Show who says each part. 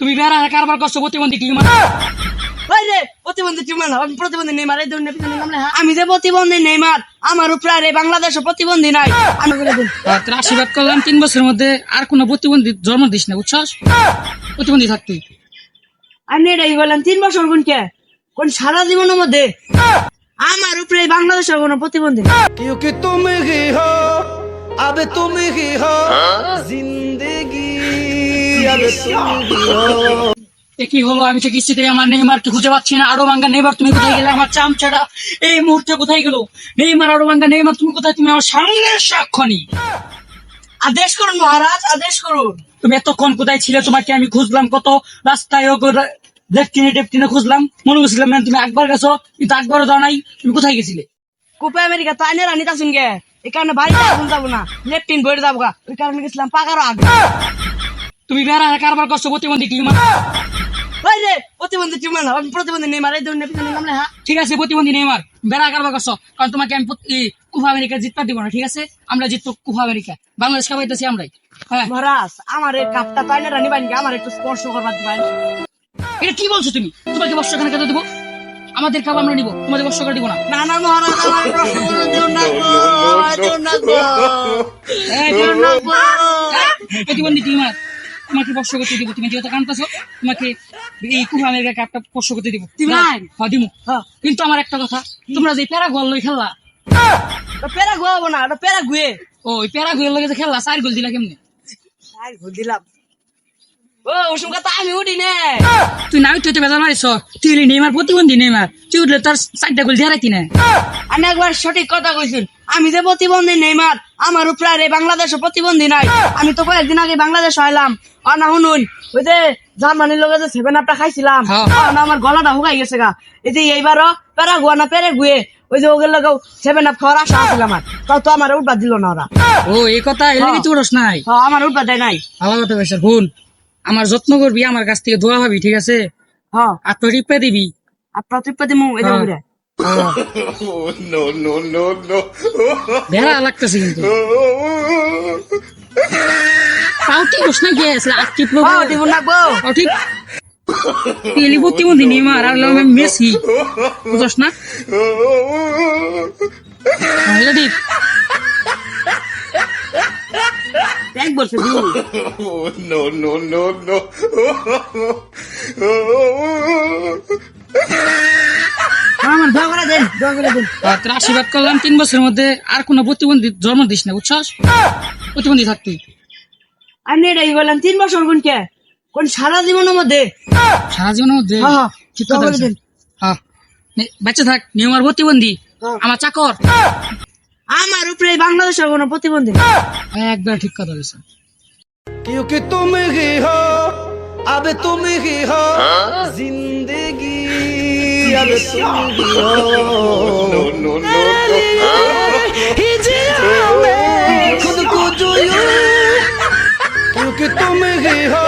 Speaker 1: তুমি বেড়া কারবার করছো প্রতিবন্ধী কি মানে
Speaker 2: ওই রে প্রতিবন্ধী টিমার আমি প্রতিবন্ধী নেইমার এই ধরনের পিছনে নামলে হ্যাঁ? আমি যে প্রতিবন্ধী নেইমার আমার উপরে আর এই বাংলাদেশে প্রতিবন্ধী নাই আমি বলে দিন
Speaker 1: আর তোর আশীর্বাদ করলাম তিন বছরের মধ্যে আর কোনো প্রতিবন্ধী জন্ম দিস না বুঝছস প্রতিবন্ধী থাকতুই
Speaker 2: আমি এটাই বললাম তিন বছর কোন কে কোন সারা জীবনের মধ্যে আমার উপরে এই বাংলাদেশের কোনো প্রতিবন্ধী নাই।
Speaker 3: क्योंकि तुम ही हो अब तुम ही हो
Speaker 1: কি হলো? আমি তো খুঁজে পাচ্ছি না। আরও ভাঙ্গা নেইমার, তুমি কোথায় গেলে? আমার এই মুহূর্তে কোথায় নেইমার, আরও ভাঙ্গা নেইমার, তুমি কোথায়? তুমি আমার সামনে সাক্ষণী।
Speaker 2: আদেশ করুন মহারাজ, আদেশ করুন।
Speaker 1: তুমি এতক্ষণ কোথায় ছিলে? তোমাকে আমি খুঁজলাম কত? রাস্তায় লেফটিনে, টেফটিনে খুঁজলাম। মনে করছিলাম না তুমি একবার গেছো, কিন্তু একবারও যাও নাই। তুমি কোথায় গেছিলে?
Speaker 2: কোপে আমেরিকা, তো আইনে রানি তাছুন গে এই কারণে বাড়িতে যাব না। লেফটিন বইরে যাব ওই কারণে গেছিলাম পাকারও আগে।
Speaker 1: তুমি বেড়া কারবার করছ প্রতিবন্ধী কি মানে?
Speaker 2: ওই রে প্রতিবন্ধী টিমার আমি প্রতিবন্ধী নামলে হ্যাঁ?
Speaker 1: ঠিক আছে প্রতিবন্ধী বেড়া কারবার করছ কারণ তোমাকে আমি কুফা আমেরিকা জিততে দিব না ঠিক আছে? আমরা জিতবো কুফা আমেরিকা বাংলাদেশ খাবাইতেছি আমরাই। হ্যাঁ।
Speaker 2: মহারাজ আমার এই কাপটা রানি আমার একটু স্পর্শ করবার দিবেন।
Speaker 1: এটা কি বলছো তুমি? তোমাকে বর্ষ কেন কেটে দেবো? আমাদের কাপ আমরা নিবো তোমাদের বর্ষ করে দিব না।
Speaker 2: না না মহারাজ আমার দিও না গো দিও না গো।
Speaker 1: এই,
Speaker 2: দিও না গো।
Speaker 1: প্রতিবন্ধী টিমার তোমাকে বর্ষ করতে দিব তুমি যেহেতু কানতেছো তোমাকে এই কুহানের গায়ে কাপটা বর্ষ করতে দিব
Speaker 2: দিবেন?
Speaker 1: হ্যাঁ দিমু।
Speaker 2: হ্যাঁ।
Speaker 1: কিন্তু আমার একটা কথা তোমরা যে প্যারা গোল লই খেললা?
Speaker 2: প্যারা গোয়াবো না ওটা পেরা গুয়ে।
Speaker 1: ও প্যারা গুয়ের লগে যে খেললা চার গোল দিলা কেমনে?
Speaker 2: চার গোল দিলাম। ও ওসম কথা আমি উঠি নে
Speaker 1: তুই নামি তুই তো বেজার মারিস তুই নেইমার প্রতিবন্ধী নেইমার। তুই উঠলে তার গোল দিয়ে না
Speaker 2: আমি একবার সঠিক কথা কইছুন আমি যে প্রতিবন্ধী নেইমার আমার উপরে আর এই বাংলাদেশে প্রতিবন্ধী নাই। আমি তো কয়েকদিন আগে বাংলাদেশ আইলাম। আর না শুনুন ওই যে জার্মানির লগে যে সেভেন আপটা খাইছিলাম
Speaker 1: হ্যাঁ।
Speaker 2: না আমার গলাটা হুকাই গেছে গা। এই যে এইবারও পেরা গুয়া না পেরে গুয়ে ওই যে ওগুলো লগেও সেভেন আপ খাওয়ার আশা আছিল আমার। তাও তো আমার উঠবা দিল না ওরা।
Speaker 1: ও এই কথা এলে কি তুই নাই।
Speaker 2: হ্যাঁ, আমার উঠবা দেয় নাই।
Speaker 1: ভালো কথা বেশ ভুল আমার যত্ন করবি আমার কাছ থেকে দোয়া ভাবি ঠিক আছে?
Speaker 2: হ্যাঁ
Speaker 1: আর তো রিপে দিবি?
Speaker 2: আর দিমু এই
Speaker 1: লাগতেছে কিন্তু। না
Speaker 2: গো
Speaker 1: মেসি। বুঝস না? হ্যাঁ,
Speaker 2: এক বছর দিব
Speaker 4: no, no, no, no.
Speaker 2: আমার দোয়া করে দেন দোয়া করে দেন
Speaker 1: তোর আশীর্বাদ করলাম তিন বছরের মধ্যে আর কোনো প্রতিবন্ধী জন্ম দিস না বুঝছস? প্রতিবন্ধী থাকতুই
Speaker 2: আমি এটাই বললাম তিন বছর কোন কে? কোন সারা জীবনের মধ্যে?
Speaker 1: সারা জীবনের মধ্যে?
Speaker 2: হ্যাঁ, হ্যাঁ,
Speaker 1: ঠিক কথা।
Speaker 2: দেন।
Speaker 1: হ্যাঁ। বাচ্চা থাক নিয়মার প্রতিবন্ধী।
Speaker 2: হ্যাঁ।
Speaker 1: আমার চাকর।
Speaker 2: আমার উপরে এই বাংলাদেশের কোনো প্রতিবন্ধী নেই।
Speaker 1: একবার ঠিক কথা বলছে
Speaker 3: क्योंकि तुम ही हो अब तुम ही हो जिंदगी अब तुम ही हो
Speaker 4: No, no, no, no.
Speaker 3: ही जिया मैं खुद को जो यूं क्योंकि तुम ही हो